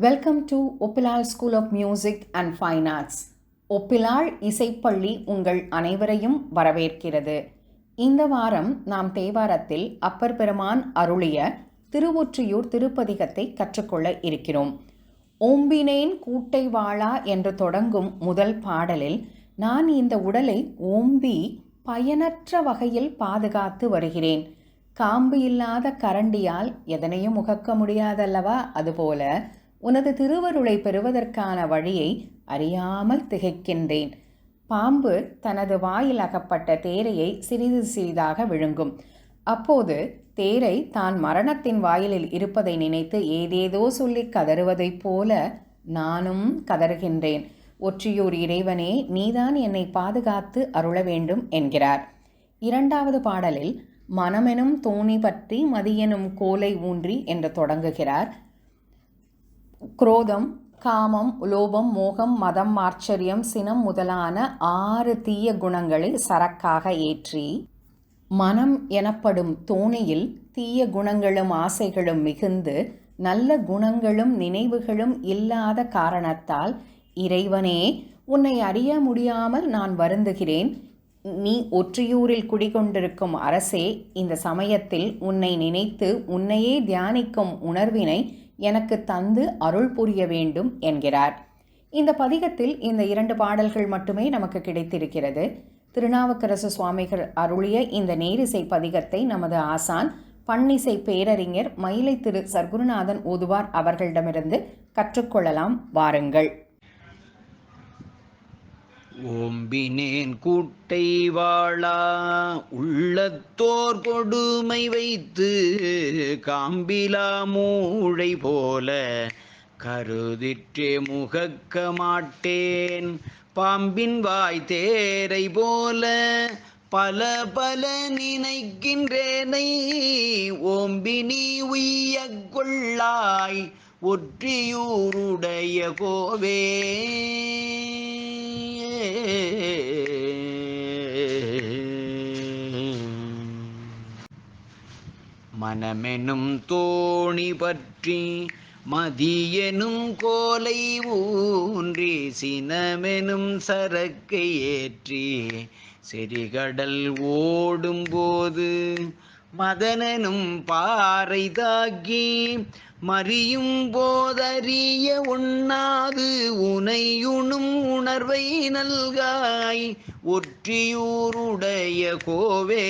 Welcome to Oppilal school of music and fine arts Oppilal இசைப்பள்ளி உங்கள் அனைவரையும் வரவேற்கிறது. இந்த வாரம் நாம் தேவாரத்தில் அப்பர் பெருமான் அருளிய திருவொற்றியூர் திருப்பதிகத்தை கற்றுக்கொள்ள இருக்கிறோம். ஓம்பினேன் கூட்டை வாழா என்று தொடங்கும் முதல் பாடலில் நான் இந்த உடலை ஓம்பி பயனற்ற வகையில் பாதுகாத்து வருகிறேன். காம்பு இல்லாத கரண்டியால் எதனையும் முகக்க முடியாதல்லவா? அதுபோல உனது திருவருளை பெறுவதற்கான வழியை அறியாமல் திகைக்கின்றேன். பாம்பு தனது வாயில் அகப்பட்ட தேரையை சிறிது சிறிதாக விழுங்கும். அப்போது தேரை தான் மரணத்தின் வாயிலில் இருப்பதை நினைத்து ஏதேதோ சொல்லி கதறுவதைப் போல நானும் கதறுகின்றேன். ஒற்றியூர் இறைவனே நீதான் என்னை பாதுகாத்து அருள வேண்டும் என்கிறார். இரண்டாவது பாடலில் மனமெனும் தோணி பற்றி மதியெனும் கோலை ஊன்றி என்று தொடங்குகிறார். குரோதம் காமம் லோபம் மோகம் மதம் ஆச்சரியம் சினம் முதலான ஆறு தீய குணங்களை சரக்காக ஏற்றி மனம் எனப்படும் தோணியில் தீய குணங்களும் ஆசைகளும் மிகுந்து நல்ல குணங்களும் நினைவுகளும் இல்லாத காரணத்தால் இறைவனே உன்னை அறிய முடியாமல் நான் வருந்துகிறேன். நீ ஒற்றியூரில் குடிகொண்டிருக்கும் அரசே இந்த சமயத்தில் உன்னை நினைத்து உன்னையே தியானிக்கும் உணர்வினை எனக்கு தந்து அருள் புரிய வேண்டும் என்கிறார். இந்த பதிகத்தில் இந்த இரண்டு பாடல்கள் மட்டுமே நமக்கு கிடைத்திருக்கிறது. திருநாவுக்கரசு சுவாமிகள் அருளிய இந்த நேரிசை பதிகத்தை நமது ஆசான் பன்னிசை பேரறிஞர் மயிலை திரு சர்க்குருநாதன் ஓதுவார் அவர்களிடமிருந்து கற்றுக்கொள்ளலாம். வாருங்கள். ஓம்பினேன் கூட்டை வாழா உள்ளத்தோர் கொடுமை வைத்து காம்பிலா மூளை போல கருதிற்றே முகக்க மாட்டேன். பாம்பின் வாய் தேரை போல பல பல நினைக்கின்றேனை. ஓம்பினி உய்ய கொள்ளாய் ஒற்றியூருடைய கோவே. மனமெனும் தோணி பற்றி மதியெனும் கோலை ஊன்றி சினமெனும் சரக்கை ஏற்றி செறிகடல் ஓடும்போது மதனனும் பாறை தாக்கி மறியும் போதறிய உண்ணாது உனையுணும் உணர்வை நல்காய் ஒற்றியூருடைய கோவே.